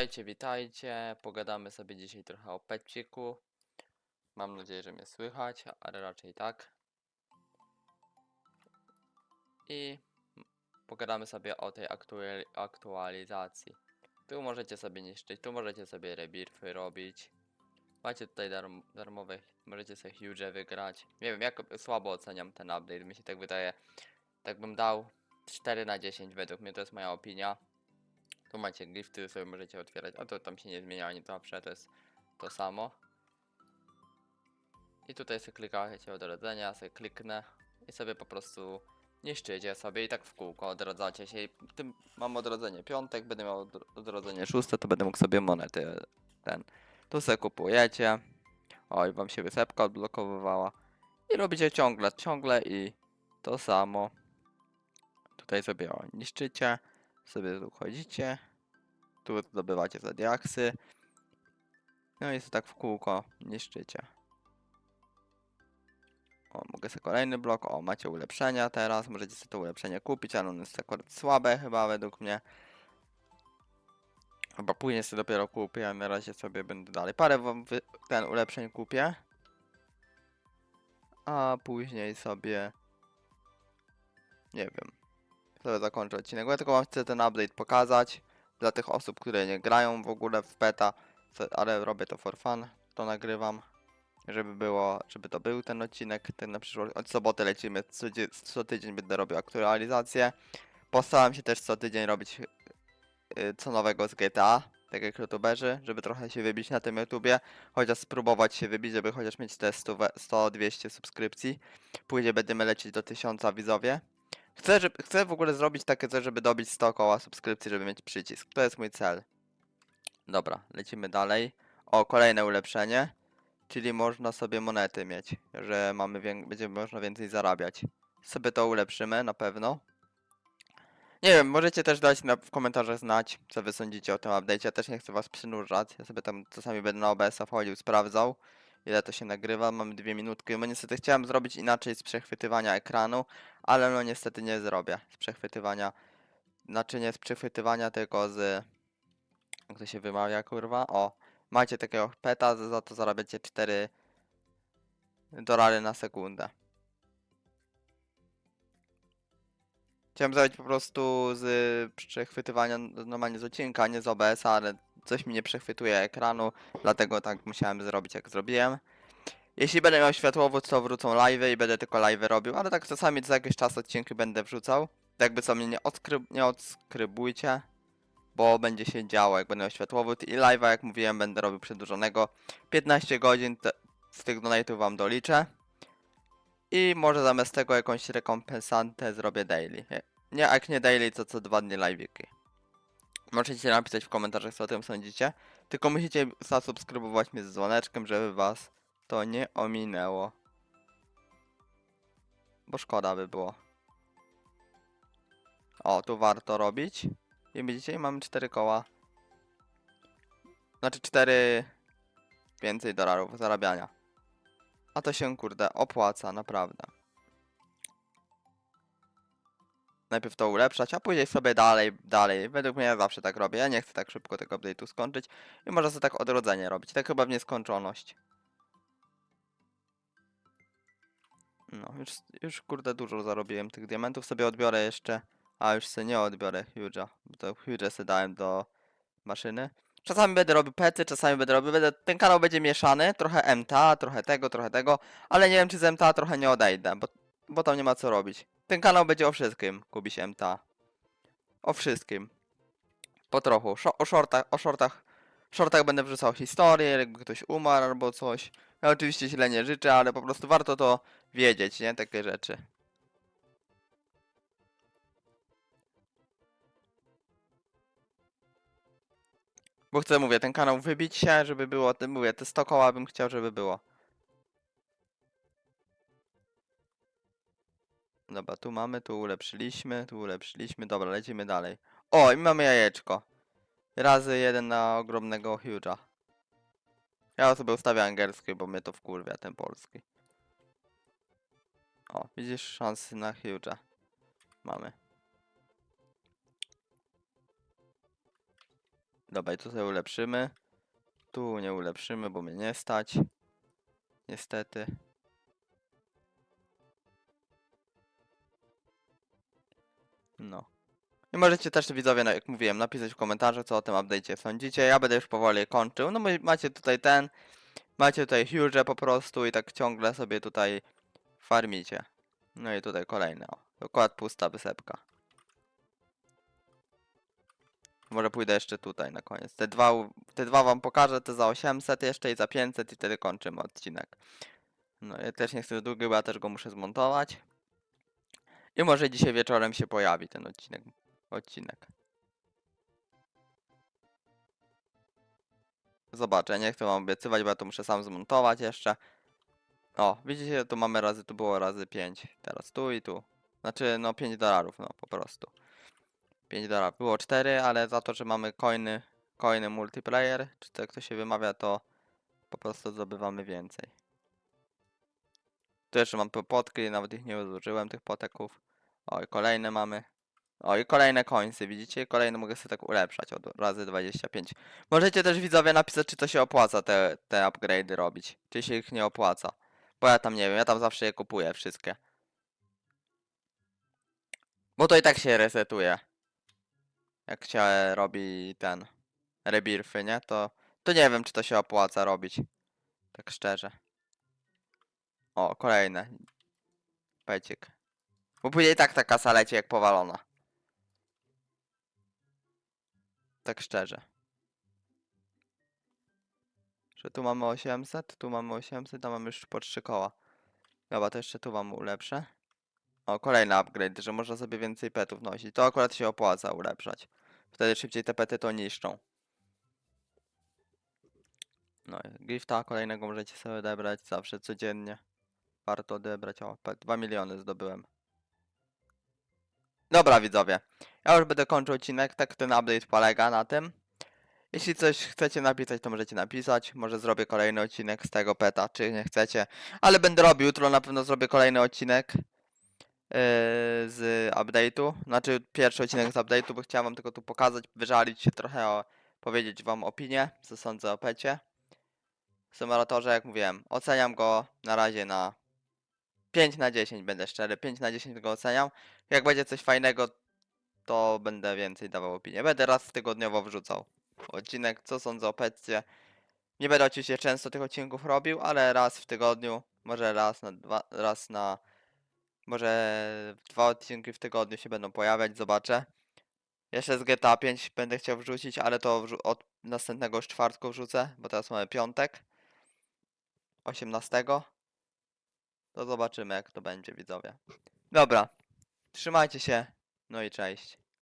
Witajcie, witajcie. Pogadamy sobie dzisiaj trochę o peciku. Mam nadzieję, że mnie słychać, ale raczej tak. I pogadamy sobie o tej aktuali- aktualizacji. Tu możecie sobie niszczyć, tu możecie sobie rebirfy robić. Macie tutaj darm darmowe, możecie sobie huge wygrać. Nie wiem, jak słabo oceniam ten update, mi się tak wydaje. Tak bym dał 4 na 10 według mnie, to jest moja opinia. Tu macie gifty, sobie możecie otwierać. A to tam się nie zmienia, nie zawsze to jest to samo. I tutaj sobie klikacie odrodzenia, sobie kliknę i sobie po prostu niszczycie sobie i tak w kółko odradzacie się. I tym mam odrodzenie piątek, będę miał odro- odrodzenie szóste, to będę mógł sobie monety ten. Tu sobie kupujecie. Oj, wam się wysepka odblokowywała. I robicie ciągle, ciągle i to samo. Tutaj sobie o, niszczycie sobie tu chodzicie, tu zdobywacie za no i jest tak w kółko niszczycie. O, mogę sobie kolejny blok, o, macie ulepszenia teraz, możecie sobie to ulepszenie kupić, ale ono jest akurat słabe chyba według mnie. Chyba później sobie dopiero kupię, a na razie sobie będę dalej. Parę wam ten ulepszeń kupię. A później sobie... Nie wiem sobie zakończę odcinek. Ja tylko wam chcę ten update pokazać dla tych osób, które nie grają w ogóle w beta, ale robię to for fun, to nagrywam, żeby było, żeby to był ten odcinek, ten na przyszłość. Od soboty lecimy, co, co tydzień będę robił aktualizację. Postaram się też co tydzień robić y, co nowego z GTA, tak jak youtuberzy, żeby trochę się wybić na tym YouTubie, chociaż spróbować się wybić, żeby chociaż mieć te 100-200 subskrypcji. Później będziemy lecieć do 1000 widzowie. Chcę, żeby, chcę w ogóle zrobić takie coś, żeby dobić 100 koła subskrypcji, żeby mieć przycisk. To jest mój cel. Dobra, lecimy dalej. O, kolejne ulepszenie. Czyli można sobie monety mieć, że mamy będzie można więcej zarabiać. Sobie to ulepszymy na pewno. Nie wiem, możecie też dać na, w komentarzach znać, co wy sądzicie o tym update'cie. Ja też nie chcę was przynurzać. Ja sobie tam czasami będę na OBS-a wchodził, sprawdzał, ile to się nagrywa. Mamy dwie minutki. Bo niestety chciałem zrobić inaczej z przechwytywania ekranu, ale no niestety nie zrobię z przechwytywania. Znaczy nie z przechwytywania, tylko z... Jak to się wymawia, kurwa? O, macie takiego peta, za to zarabiacie 4 dolary na sekundę. Chciałem zrobić po prostu z przechwytywania normalnie z odcinka, nie z OBS-a, ale coś mi nie przechwytuje ekranu, dlatego tak musiałem zrobić jak zrobiłem. Jeśli będę miał światłowód, to wrócą live'y i będę tylko live'y robił, ale tak czasami co jakiś czas odcinki będę wrzucał. Jakby co mnie nie, odskryb nie odskrybujcie, bo będzie się działo jak będę miał światłowód i live'a jak mówiłem będę robił przedłużonego. 15 godzin z tych donate'ów wam doliczę. I może zamiast tego jakąś rekompensantę zrobię daily. Nie, jak nie daily, to co dwa dni live'iki. Możecie napisać w komentarzach co o tym sądzicie. Tylko musicie zasubskrybować mnie z dzwoneczkiem, żeby was to nie ominęło. Bo szkoda by było. O, tu warto robić. I widzicie, mamy 4 koła. Znaczy 4 więcej dolarów zarabiania. A to się kurde opłaca, naprawdę. Najpierw to ulepszać, a później sobie dalej, dalej. Według mnie ja zawsze tak robię. Ja nie chcę tak szybko tego update'u skończyć. I można sobie tak odrodzenie robić. Tak chyba w nieskończoność. No, już, już kurde dużo zarobiłem tych diamentów. Sobie odbiorę jeszcze. A już sobie nie odbiorę Huge'a. Bo to Huge sobie dałem do maszyny. Czasami będę robił pety, czasami będę robił. Będę, ten kanał będzie mieszany. Trochę MTA, trochę tego, trochę tego. Ale nie wiem, czy z MTA trochę nie odejdę, bo, bo tam nie ma co robić. Ten kanał będzie o wszystkim, Kubiś MTA. O wszystkim. Po trochu. O shortach, o shortach. W shortach będę wrzucał historię, jakby ktoś umarł albo coś. Ja oczywiście źle nie życzę, ale po prostu warto to wiedzieć, nie? Takie rzeczy. Bo chcę, mówię, ten kanał wybić się, żeby było, mówię, te 100 koła bym chciał, żeby było. Dobra, tu mamy, tu ulepszyliśmy, tu ulepszyliśmy, dobra, lecimy dalej. O, i mamy jajeczko. Razy jeden na ogromnego Huge'a. Ja sobie ustawię angielski, bo mnie to wkurwia, ten polski. O, widzisz, szansy na Huge'a. Mamy. Dobra, i tutaj ulepszymy. Tu nie ulepszymy, bo mnie nie stać. Niestety. No. I możecie też widzowie, no, jak mówiłem, napisać w komentarzu, co o tym update'cie sądzicie. Ja będę już powoli kończył. No macie tutaj ten, macie tutaj huge po prostu i tak ciągle sobie tutaj farmicie. No i tutaj kolejny, o. Dokład pusta wysepka. Może pójdę jeszcze tutaj na koniec. Te dwa, te dwa wam pokażę, te za 800 jeszcze i za 500 i wtedy kończymy odcinek. No ja też nie chcę długi, bo ja też go muszę zmontować. I może dzisiaj wieczorem się pojawi ten odcinek. Odcinek. Zobaczę, nie chcę wam obiecywać, bo ja to muszę sam zmontować jeszcze. O, widzicie, tu mamy razy, tu było razy 5. Teraz tu i tu. Znaczy, no 5 dolarów, no po prostu. 5 dolarów. Było 4, ale za to, że mamy coiny, coiny multiplayer, czy to jak to się wymawia, to po prostu zdobywamy więcej. Tu jeszcze mam po- potki, nawet ich nie zużyłem, tych poteków. O, i kolejne mamy. O, i kolejne coinsy, widzicie? Kolejne mogę sobie tak ulepszać od razy 25. Możecie też widzowie napisać, czy to się opłaca te, te upgrade'y robić. Czy się ich nie opłaca. Bo ja tam nie wiem, ja tam zawsze je kupuję wszystkie. Bo to i tak się resetuje. Jak się robi ten rebirfy, nie? To, to nie wiem, czy to się opłaca robić. Tak szczerze. O, kolejne. Pecik. Bo później tak ta kasa leci jak powalona. Tak szczerze. Że tu mamy 800, tu mamy 800, tam mamy już po 3 koła. Dobra, to jeszcze tu wam ulepszę. O, kolejny upgrade, że można sobie więcej petów nosić. To akurat się opłaca ulepszać. Wtedy szybciej te pety to niszczą. No, i gifta kolejnego możecie sobie odebrać zawsze codziennie. Warto odebrać. O, 2 miliony zdobyłem. Dobra widzowie, ja już będę kończył odcinek, tak ten update polega na tym. Jeśli coś chcecie napisać, to możecie napisać. Może zrobię kolejny odcinek z tego peta, czy nie chcecie. Ale będę robił, jutro na pewno zrobię kolejny odcinek yy, z update'u. Znaczy pierwszy odcinek z update'u, bo chciałem wam tylko tu pokazać, wyżalić się trochę, o, powiedzieć wam opinię, co sądzę o pecie. Symulatorze, jak mówiłem, oceniam go na razie na 5 na 10, będę szczery, 5 na 10 go oceniam. Jak będzie coś fajnego, to będę więcej dawał opinię. Będę raz tygodniowo wrzucał odcinek, co sądzę o petcie. Nie będę oczywiście często tych odcinków robił, ale raz w tygodniu, może raz na dwa, raz na, może dwa odcinki w tygodniu się będą pojawiać, zobaczę. Jeszcze z GTA 5 będę chciał wrzucić, ale to od następnego czwartku wrzucę, bo teraz mamy piątek. 18. To zobaczymy jak to będzie widzowie. Dobra, trzymajcie się, no i cześć.